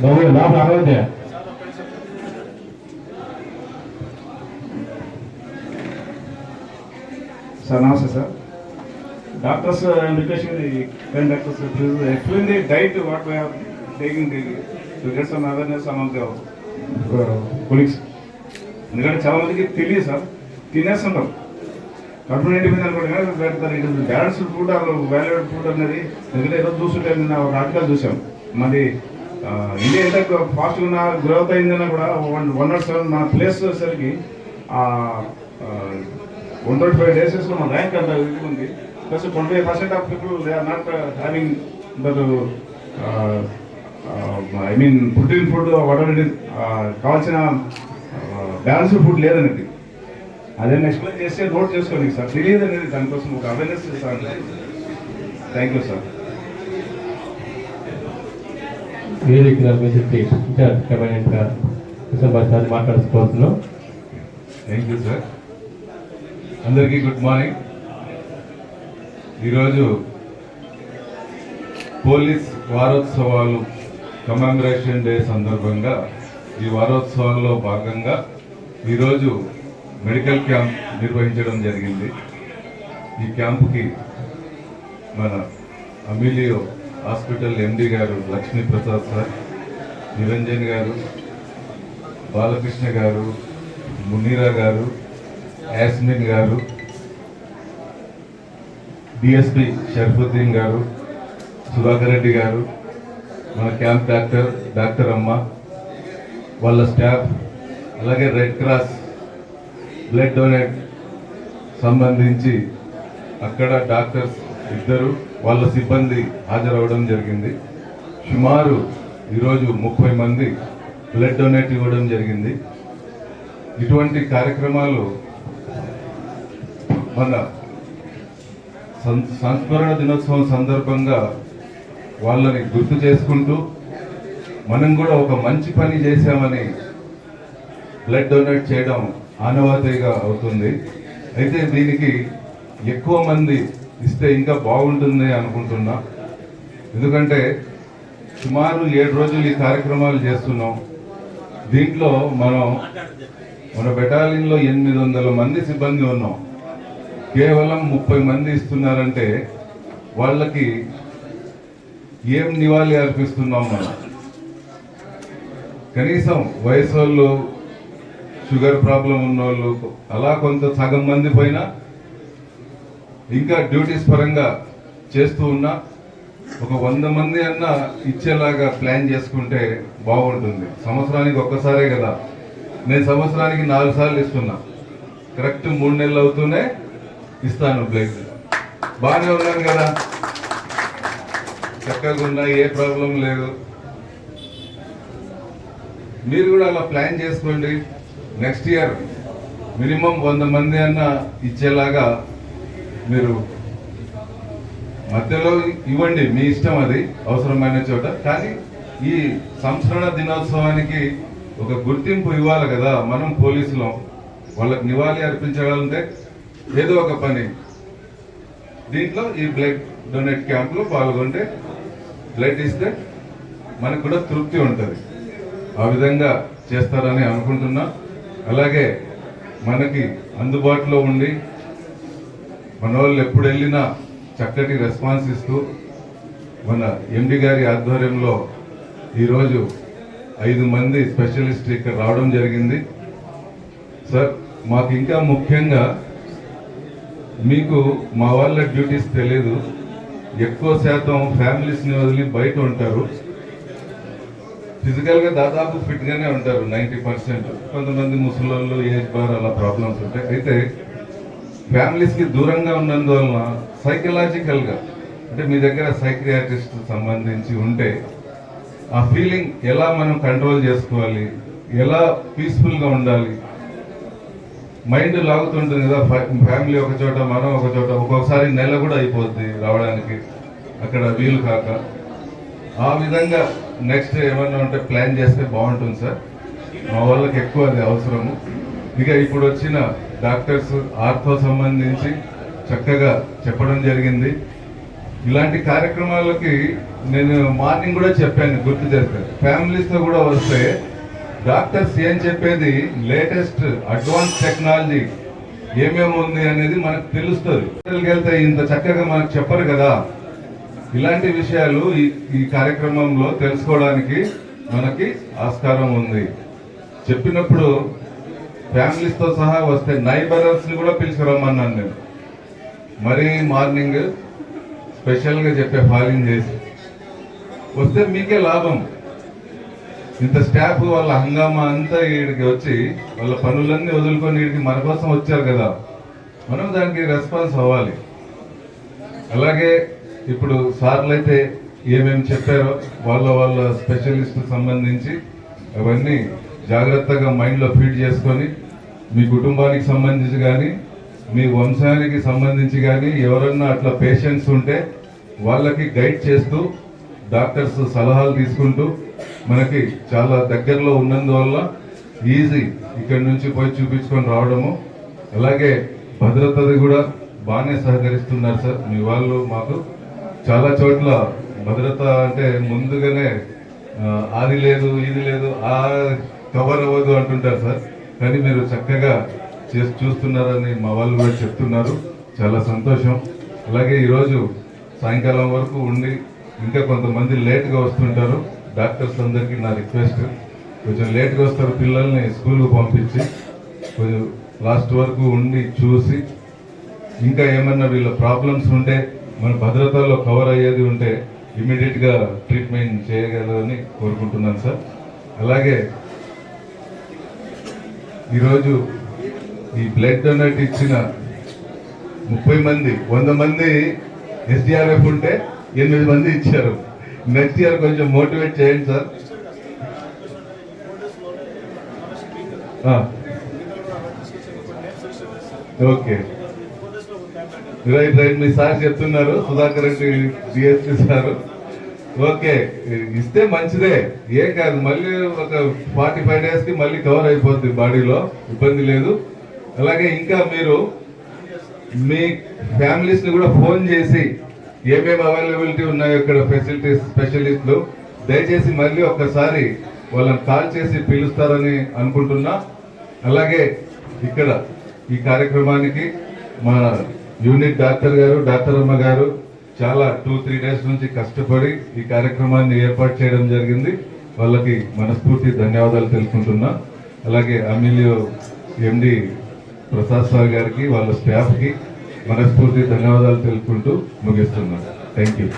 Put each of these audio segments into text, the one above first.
బాబు లోపల అరవద్దే సార్ నమస్తే sir doctors request kind doctors please explain the diet what we have taking to get some awareness among the colleagues ఎందుకంటే చాలా మందికి తెలియదు సార్ తినేస్తుంటారు. కడుపు నిండిపోయింది అనుకోండి పెడతారు it is balanced food are valued food అనేది ఎందుకంటే ఏదో చూస్తుంటే నిన్న ఒక ఆర్టికల్ చూసాం మరి ఇండియా ఎంత ఫాస్ట్గా నా గ్రోత్ అయిందన్నా కూడా వన్ వన్ నాట్ సెవెన్ నా ప్లేస్ వచ్చేసరికి వన్ ట్వంటీ ఫైవ్ డేసెస్లో మన ర్యాంక్ అంత ఇది ఉంది. Plus twenty five percent of people they are not having that I mean protein food water కావాల్సిన బ్యాలెన్స్డ్ ఫుడ్ లేదనేది. అదే ఎక్స్ప్లెయిన్ చేస్తే నోట్ చేసుకోండి సార్. తెలియదు అనేది దానికోసం ఒక అవేర్నెస్ ఇస్తాను. థ్యాంక్ యూ సార్ వేదిక నిర్మించి ఇన్ఛార్జ్ కృష్ణబాబు సార్ మాట్లాడుకోవాల్సిన థ్యాంక్ యూ సార్ అందరికీ గుడ్ మార్నింగ్. ఈరోజు పోలీస్ వారోత్సవాలు కమెమరేషన్ డే సందర్భంగా ఈ వారోత్సవాల్లో భాగంగా ఈరోజు మెడికల్ క్యాంప్ నిర్వహించడం జరిగింది. ఈ క్యాంపుకి మన అమిలియో హాస్పిటల్ ఎండి గారు లక్ష్మీప్రసాద్ సార్ నిరంజన్ గారు బాలకృష్ణ గారు మునీరా గారు యాస్మిన్ గారు డిఎస్పి షర్ఫుద్దీన్ గారు సుధాకర్ రెడ్డి గారు మన క్యాంప్ డాక్టర్ డాక్టర్ అమ్మ వాళ్ళ స్టాఫ్ అలాగే రెడ్ క్రాస్ బ్లడ్ డొనేట్ సంబంధించి అక్కడ డాక్టర్స్ ఇద్దరు వాళ్ళ సిబ్బంది హాజరవడం జరిగింది. సుమారు ఈరోజు ముప్పై మంది బ్లడ్ డొనేట్ ఇవ్వడం జరిగింది. ఇటువంటి కార్యక్రమాలు మన సంస్మరణ దినోత్సవం సందర్భంగా వాళ్ళని గుర్తు చేసుకుంటూ మనం కూడా ఒక మంచి పని చేశామని బ్లడ్ డొనేట్ చేయడం ఆనవాతీగా అవుతుంది. అయితే దీనికి ఎక్కువ మంది ఇస్తే ఇంకా బాగుంటుంది అనుకుంటున్నా. ఎందుకంటే సుమారు ఏడు రోజులు ఈ కార్యక్రమాలు చేస్తున్నాం. దీంట్లో మనం మన బెటాలియన్లో ఎనిమిది వందల మంది సిబ్బంది ఉన్నాం. కేవలం ముప్పై మంది ఇస్తున్నారంటే వాళ్ళకి ఏం నివాళి అర్పిస్తున్నాం మనం? కనీసం వయసు వాళ్ళు షుగర్ ప్రాబ్లం ఉన్నోళ్ళు అలా కొంత సగం మంది పైన ఇంకా డ్యూటీస్ పరంగా చేస్తూ ఉన్నా ఒక వంద మంది అన్న ఇచ్చేలాగా ప్లాన్ చేసుకుంటే బాగుంటుంది. సంవత్సరానికి ఒక్కసారే కదా. నేను సంవత్సరానికి నాలుగు సార్లు ఇస్తున్నా. కరెక్ట్ మూడు నెలలు అవుతూనే ఇస్తాను బ్లడ్. బాగానే ఉన్నాను కదా. చక్కగా ఉన్నా ఏ ప్రాబ్లం లేదు. మీరు కూడా అలా ప్లాన్ చేసుకోండి. నెక్స్ట్ ఇయర్ మినిమం వంద మంది అన్న ఇచ్చేలాగా మీరు మధ్యలో ఇవ్వండి మీ ఇష్టం అది అవసరమైన చోట. కానీ ఈ సంస్మరణ దినోత్సవానికి ఒక గుర్తింపు ఇవ్వాలి కదా మనం పోలీసులం. వాళ్ళకి నివాళి అర్పించాలంటే ఏదో ఒక పని. దీంట్లో ఈ బ్లడ్ డొనేట్ క్యాంప్లో పాల్గొంటే బ్లడ్ ఇస్తే మనకు కూడా తృప్తి ఉంటుంది. ఆ విధంగా చేస్తారని అనుకుంటున్నా. అలాగే మనకి అందుబాటులో ఉండి మన వాళ్ళు ఎప్పుడు వెళ్ళినా చక్కటి రెస్పాన్స్ ఇస్తూ మన ఎండి గారి ఆధ్వర్యంలో ఈరోజు ఐదు మంది స్పెషలిస్ట్ ఇక్కడ రావడం జరిగింది. సార్ మాకు ఇంకా ముఖ్యంగా మీకు మా వాళ్ళ డ్యూటీస్ తెలియదు ఎక్కువ శాతం ఫ్యామిలీస్ని వదిలి బయట ఉంటారు. ఫిజికల్గా దాదాపు ఫిట్గానే ఉంటారు నైంటీ పర్సెంట్. కొంతమంది ముసలోళ్ళు ఏజ్ బార్ అలా ప్రాబ్లమ్స్ ఉంటాయి. అయితే ఫ్యామిలీస్కి దూరంగా ఉన్నందువలన సైకలాజికల్గా అంటే మీ దగ్గర సైక్రియాటిస్ట్ సంబంధించి ఉంటే ఆ ఫీలింగ్ ఎలా మనం కంట్రోల్ చేసుకోవాలి ఎలా పీస్ఫుల్గా ఉండాలి? మైండ్ లాగుతుంటుంది కదా ఫ్యామిలీ ఒక చోట మనం ఒక చోట ఒక్కొక్కసారి నెల కూడా అయిపోద్ది రావడానికి అక్కడ వీలు కాక. ఆ విధంగా నెక్స్ట్ ఏమన్నా ఉంటే ప్లాన్ చేస్తే బాగుంటుంది సార్. మా వాళ్ళకి ఎక్కువ అది అవసరము. ఇక ఇప్పుడు వచ్చిన డాక్టర్స్ ఆర్థో సంబంధించి చక్కగా చెప్పడం జరిగింది. ఇలాంటి కార్యక్రమాలకి నేను మార్నింగ్ కూడా చెప్పాను గుర్తు చేస్తే. ఫ్యామిలీస్తో కూడా వస్తే డాక్టర్స్ ఏం చెప్పేది? లేటెస్ట్ అడ్వాన్స్ టెక్నాలజీ ఏమేమి ఉంది అనేది మనకు తెలుస్తుంది. వెళ్తే ఇంత చక్కగా మనకు చెప్పరు కదా. ఇలాంటి విషయాలు ఈ ఈ కార్యక్రమంలో తెలుసుకోవడానికి మనకి ఆస్కారం ఉంది. చెప్పినప్పుడు ఫ్యామిలీస్తో సహా వస్తే నైబరర్స్ని కూడా పిలుచుకురమ్మన్నాను నేను. మరీ మార్నింగ్ స్పెషల్గా చెప్పే ఫాలింగ్ చేసి. వస్తే మీకే లాభం. ఇంత స్టాఫ్ వాళ్ళ హంగామా అంతా వీడికి వచ్చి వాళ్ళ పనులన్నీ వదులుకొని వీడికి మన కోసం వచ్చారు కదా. మనం దానికి రెస్పాన్స్ అవ్వాలి. అలాగే ఇప్పుడు సార్లు అయితే ఏమేమి చెప్పారో వాళ్ళ వాళ్ళ స్పెషలిస్ట్ సంబంధించి అవన్నీ జాగ్రత్తగా మైండ్లో ఫీడ్ చేసుకొని మీ కుటుంబానికి సంబంధించి కానీ మీ వంశానికి సంబంధించి కానీ ఎవరన్నా అట్లా పేషెంట్స్ ఉంటే వాళ్ళకి గైడ్ చేస్తూ డాక్టర్స్ సలహాలు తీసుకుంటూ మనకి చాలా దగ్గరలో ఉన్నందువల్ల ఈజీ ఇక్కడి నుంచి పోయి చూపించుకొని రావడము. అలాగే భద్రతది కూడా బాగానే సహకరిస్తున్నారు సార్. మీ వాళ్ళు మాకు చాలా చోట్ల భద్రత అంటే ముందుగానే అది లేదు ఇది లేదు ఆ కవర్ అవ్వదు అంటుంటారు సార్. కానీ మీరు చక్కగా చేసి చూస్తున్నారని మా వాళ్ళు కూడా చెప్తున్నారు. చాలా సంతోషం. అలాగే ఈరోజు సాయంకాలం వరకు ఉండి ఇంకా కొంతమంది లేట్గా వస్తుంటారు. డాక్టర్స్ అందరికీ నా రిక్వెస్ట్. కొంచెం లేట్గా వస్తారు పిల్లల్ని స్కూల్కి పంపించి కొంచెం లాస్ట్ వరకు ఉండి చూసి ఇంకా ఏమన్నా వీళ్ళ ప్రాబ్లమ్స్ ఉంటే మన భద్రతలో కవర్ అయ్యేది ఉంటే ఇమీడియట్గా ట్రీట్మెంట్ చేయగలరని కోరుకుంటున్నాను సార్. అలాగే ఈరోజు ఈ బ్లడ్ డొనేట్ ఇచ్చిన ముప్పై మంది వంద మంది ఎస్డిఆర్ఎఫ్ ఉంటే ఎనిమిది మంది ఇచ్చారు. నెక్స్ట్ ఇయర్ కొంచెం మోటివేట్ చేయండి సార్. ఓకే. రైట్ రైట్ మీ సార్ చెప్తున్నారు Sudhakar Reddy DSP sir. Okay ఇస్తే మంచిదే. ఏం కాదు మళ్ళీ ఒక ఫార్టీ ఫైవ్ డేస్కి మళ్ళీ కవర్ అయిపోద్ది బాడీలో ఇబ్బంది లేదు. అలాగే ఇంకా మీరు మీ ఫ్యామిలీస్ని కూడా ఫోన్ చేసి ఏమేమి అవైలబిలిటీ ఉన్నాయో ఇక్కడ ఫెసిలిటీస్ స్పెషలిస్టులు దయచేసి మళ్ళీ ఒక్కసారి వాళ్ళని కాల్ చేసి పిలుస్తారని అనుకుంటున్నా. అలాగే ఇక్కడ ఈ కార్యక్రమానికి మా యూనిట్ డాక్టర్ గారు డాక్టర్ అమ్మ గారు చాలా టూ త్రీ డేస్ నుంచి కష్టపడి ఈ కార్యక్రమాన్ని ఏర్పాటు చేయడం జరిగింది. వాళ్ళకి మనస్ఫూర్తి ధన్యవాదాలు తెలుసుకుంటున్నా అలాగే అమిలియో ఎండి ప్రసాద్ సార్ గారికి వాళ్ళ స్టాఫ్కి మనస్ఫూర్తి ధన్యవాదాలు తెలుపుకుంటూ ముగిస్తున్నాను థ్యాంక్ యూ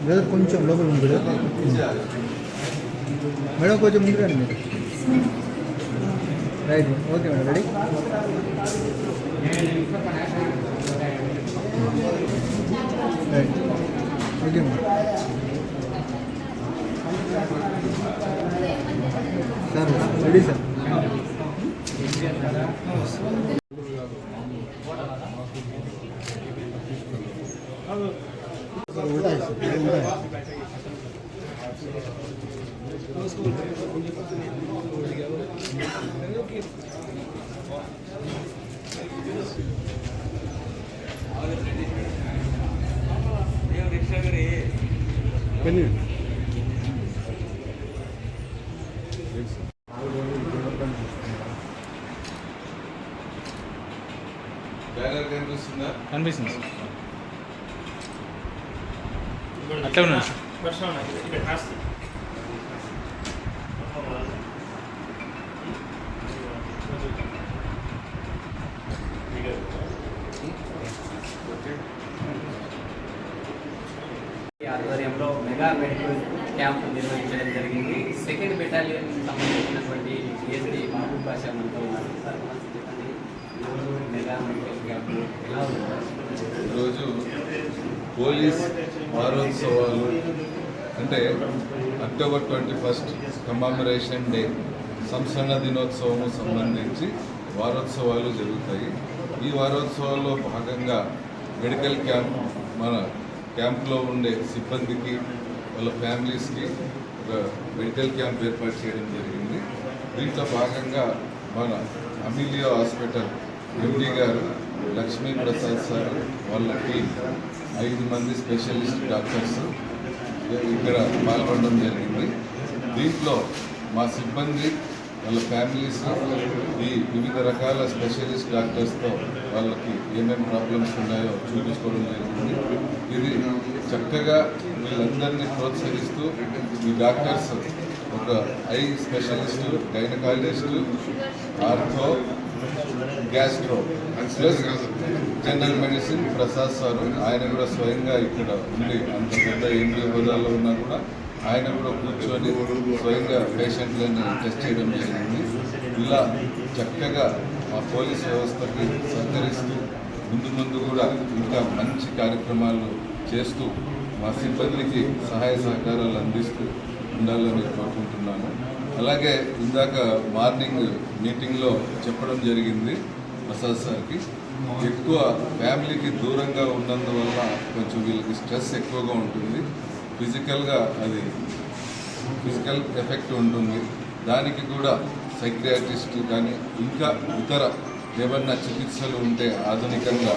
బ్రదర్ కొంచెం లోపల ఉంది బ్రదర్ మేడం కొంచెం ముందు రండి మీరు right okay madam ready right okay madam sir ready sir. Banner కనిపిస్తుందా కనిపిస్తుంది సార్ అట్లా ఉన్నాను సార్ ఈ ఆధ్వర్యంలో మెగా మెడికల్ క్యాంప్ నిర్వహించడం జరిగింది. సెకండ్ బెటాలియన్ సంబంధించినటువంటి ఏఎస్డి మహబూబ్ బాషా మనతో ఉన్నారు. సార్ నమస్తే చెప్పండి ఈరోజు పోలీస్ వారోత్సవాలు అంటే October twenty first commemoration day సంస్కరణ దినోత్సవం సంబంధించి వారోత్సవాలు జరుగుతాయి. ఈ వారోత్సవాల్లో భాగంగా మెడికల్ క్యాంప్ మన క్యాంప్లో ఉండే సిబ్బందికి వాళ్ళ ఫ్యామిలీస్కి ఒక మెడికల్ క్యాంప్ ఏర్పాటు చేయడం జరిగింది. దీంట్లో భాగంగా మన అమిలియా హాస్పిటల్ ఎండి గారు లక్ష్మీ ప్రసాద్ సార్ వాళ్ళ టీం ఐదు మంది స్పెషలిస్ట్ డాక్టర్స్ ఇక్కడ పాల్గొనడం జరిగింది. దీంట్లో మా సిబ్బంది వాళ్ళ ఫ్యామిలీస్ ఈ వివిధ రకాల స్పెషలిస్ట్ డాక్టర్స్తో వాళ్ళకి ఏమేమి ప్రాబ్లమ్స్ ఉన్నాయో చూపించుకోవడం జరిగింది. ఇది చక్కగా వీళ్ళందరినీ ప్రోత్సహిస్తూ ఈ డాక్టర్స్ ఒక eye specialist gynaecologist ortho gastro plus general medicine Prasad sir ఆయన కూడా స్వయంగా ఇక్కడ ఉండి అంత పెద్ద ఎంపీ హోదాలో ఉన్నా కూడా ఆయన కూడా కూర్చొని స్వయంగా పేషెంట్లను టెస్ట్ చేయడం జరిగింది. ఇలా చక్కగా మా పోలీస్ వ్యవస్థకి సహకరిస్తూ ముందు ముందు కూడా ఇంకా మంచి కార్యక్రమాలు చేస్తూ మా సిబ్బందికి సహాయ సహకారాలు అందిస్తూ ఉండాలని కోరుకుంటున్నాను. అలాగే ఇందాక మార్నింగ్ మీటింగ్లో చెప్పడం జరిగింది ప్రసాద్ సార్కి. ఎక్కువ ఫ్యామిలీకి దూరంగా ఉన్నందువల్ల కొంచెం వీళ్ళకి స్ట్రెస్ ఎక్కువగా ఉంటుంది. ఫిజికల్గా అది ఫిజికల్ ఎఫెక్ట్ ఉంటుంది. దానికి కూడా సైక్రియాటిస్ట్ కానీ ఇంకా ఇతర ఏమన్నా చికిత్సలు ఉంటే ఆధునికంగా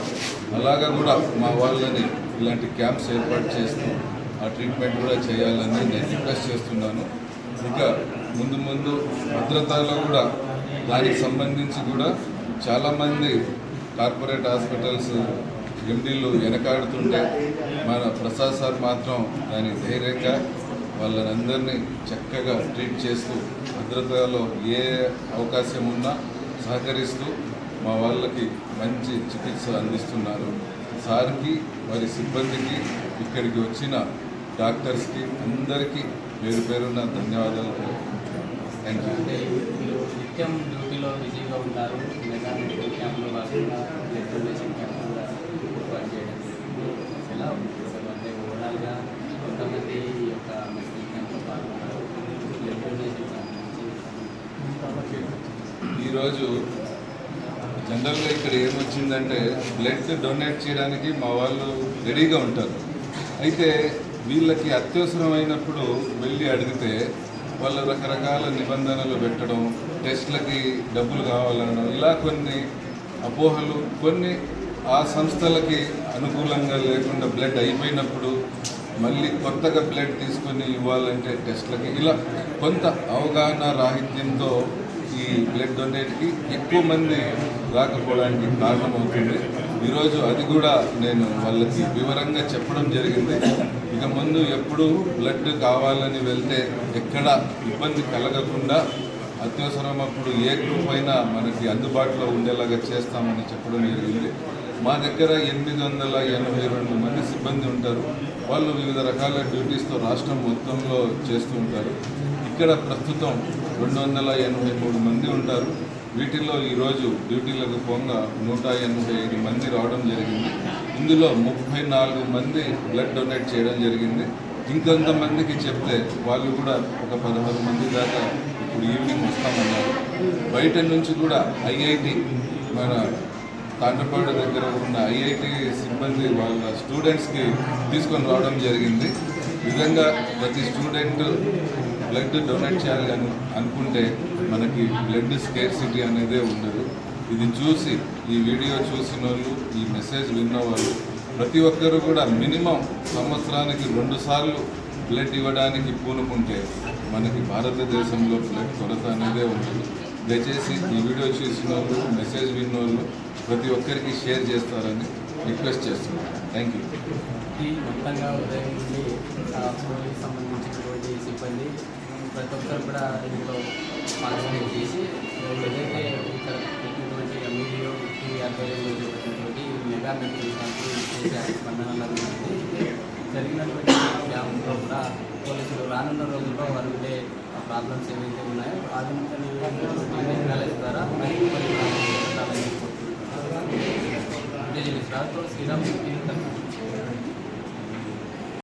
అలాగా కూడా మా వాళ్ళని ఇలాంటి క్యాంప్స్ ఏర్పాటు చేస్తూ ఆ ట్రీట్మెంట్ కూడా చేయాలని నేను రిక్వెస్ట్ చేస్తున్నాను. ఇంకా ముందు ముందు భద్రతలో కూడా దానికి సంబంధించి కూడా చాలామంది కార్పొరేట్ హాస్పిటల్స్ ఎండీలు వెనకాడుతుంటే మన ప్రసాద్ సార్ మాత్రం దాని ధైర్యంగా వాళ్ళందరినీ చక్కగా ట్రీట్ చేస్తూ భద్రతలో ఏ అవకాశం ఉన్నా సహకరిస్తూ మా వాళ్ళకి మంచి చికిత్స అందిస్తున్నారు. సార్కి వారి సిబ్బందికి ఇక్కడికి వచ్చిన డాక్టర్స్కి అందరికీ పేరు పేరున్న ధన్యవాదాలు. అంటే మీరు నిత్యం డ్యూటీలో బిజీగా ఉంటారు మెగా మెడికల్ క్యాంప్లో భాగంగా బ్లడ్ డొనేషన్ క్యాంప్ కూడా ఏర్పాటు చేయడం జరిగింది. ఎలా అంటే ఓవరాల్గా కొంతమంది ఈ యొక్క మెడికల్ క్యాంప్లో పాల్గొన్నారు బ్లడ్ డొనేషన్ సంబంధించి ఈరోజు జనరల్గా ఇక్కడ ఏమొచ్చిందంటే బ్లడ్ డొనేట్ చేయడానికి మా వాళ్ళు రెడీగా ఉంటారు. అయితే వీళ్ళకి అత్యవసరమైనప్పుడు వెళ్ళి అడిగితే వాళ్ళు రకరకాల నిబంధనలు పెట్టడం టెస్ట్లకి డబ్బులు కావాలనడం ఇలా కొన్ని అపోహలు కొన్ని ఆ సంస్థలకి అనుకూలంగా లేకుండా బ్లడ్ అయిపోయినప్పుడు మళ్ళీ కొత్తగా బ్లడ్ తీసుకొని ఇవ్వాలంటే టెస్ట్లకి ఇలా కొంత అవగాహన రాహిత్యంతో ఈ బ్లడ్ డొనేట్కి ఎక్కువ మంది రాకపోవడానికి కారణమవుతుంది. ఈరోజు అది కూడా నేను వాళ్ళకి వివరంగా చెప్పడం జరిగింది. ఇక ముందు ఎప్పుడు బ్లడ్ కావాలని వెళ్తే ఎక్కడ ఇబ్బంది కలగకుండా అత్యవసరం అప్పుడు ఏ గ్రూప్ అయినా మనకి అందుబాటులో ఉండేలాగా చేస్తామని చెప్పడం జరిగింది. మా దగ్గర ఎనిమిది వందల ఎనభై రెండు మంది సిబ్బంది ఉంటారు. వాళ్ళు వివిధ రకాల డ్యూటీస్తో రాష్ట్రం మొత్తంలో చేస్తూ ఉంటారు. ఇక్కడ ప్రస్తుతం రెండు వందల ఎనభై మూడు మంది ఉంటారు. వీటిల్లో ఈరోజు డ్యూటీలకు పోగా నూట ఎనభై ఐదు మంది రావడం జరిగింది. ఇందులో ముప్పై నాలుగు మంది బ్లడ్ డొనేట్ చేయడం జరిగింది. ఇంకొంతమందికి చెప్తే వాళ్ళు కూడా ఒక పదహారు మంది దాకా ఇప్పుడు ఈవినింగ్ వస్తామన్నారు. బయట నుంచి కూడా ఐఐటి మన తాండపాడు దగ్గర ఉన్న ఐఐటి సిబ్బంది వాళ్ళ స్టూడెంట్స్కి తీసుకొని రావడం జరిగింది. విధంగా ప్రతి స్టూడెంట్ బ్లడ్ డొనేట్ చేయాలి అని అనుకుంటే మనకి బ్లడ్ స్కేర్సిటీ అనేదే ఉండదు. ఇది చూసి ఈ వీడియో చూసిన వాళ్ళు ఈ మెసేజ్ విన్నవాళ్ళు ప్రతి ఒక్కరు కూడా మినిమం సంవత్సరానికి రెండు సార్లు బ్లడ్ ఇవ్వడానికి పూనుకుంటే మనకి భారతదేశంలో బ్లడ్ కొరత అనేదే ఉంటుంది దయచేసి ఈ వీడియో చూసిన వాళ్ళు మెసేజ్ విన్న వాళ్ళు ప్రతి ఒక్కరికి షేర్ చేస్తారని రిక్వెస్ట్ చేస్తున్నాను. Thank you. మొత్తంగా ఉదయం నుండి ప్రతి ఒక్కరు కూడా ఇందులో పార్టిసిపేట్ చేసి ఏదైతే ఇక్కడ పెట్టినటువంటి ఎంఈడిఓ ఈ ఆధ్వర్యంలో చేపట్టినటువంటి మెగా మెడికల్ క్యాంపు విశేష స్పందనలు జరిగినటువంటి క్యాంపులో కూడా పోలీసులు రానున్న రోజుల్లో వారు ఉండే ప్రాబ్లమ్స్ ఏవైతే ఉన్నాయో వాటి నుంచి కాలేజ్ ద్వారా మరింత మరి ప్రాబ్లమ్స్ పెట్టాలని కోరుకుంటున్నాను. విజయ్ రాజు శ్రీరామ్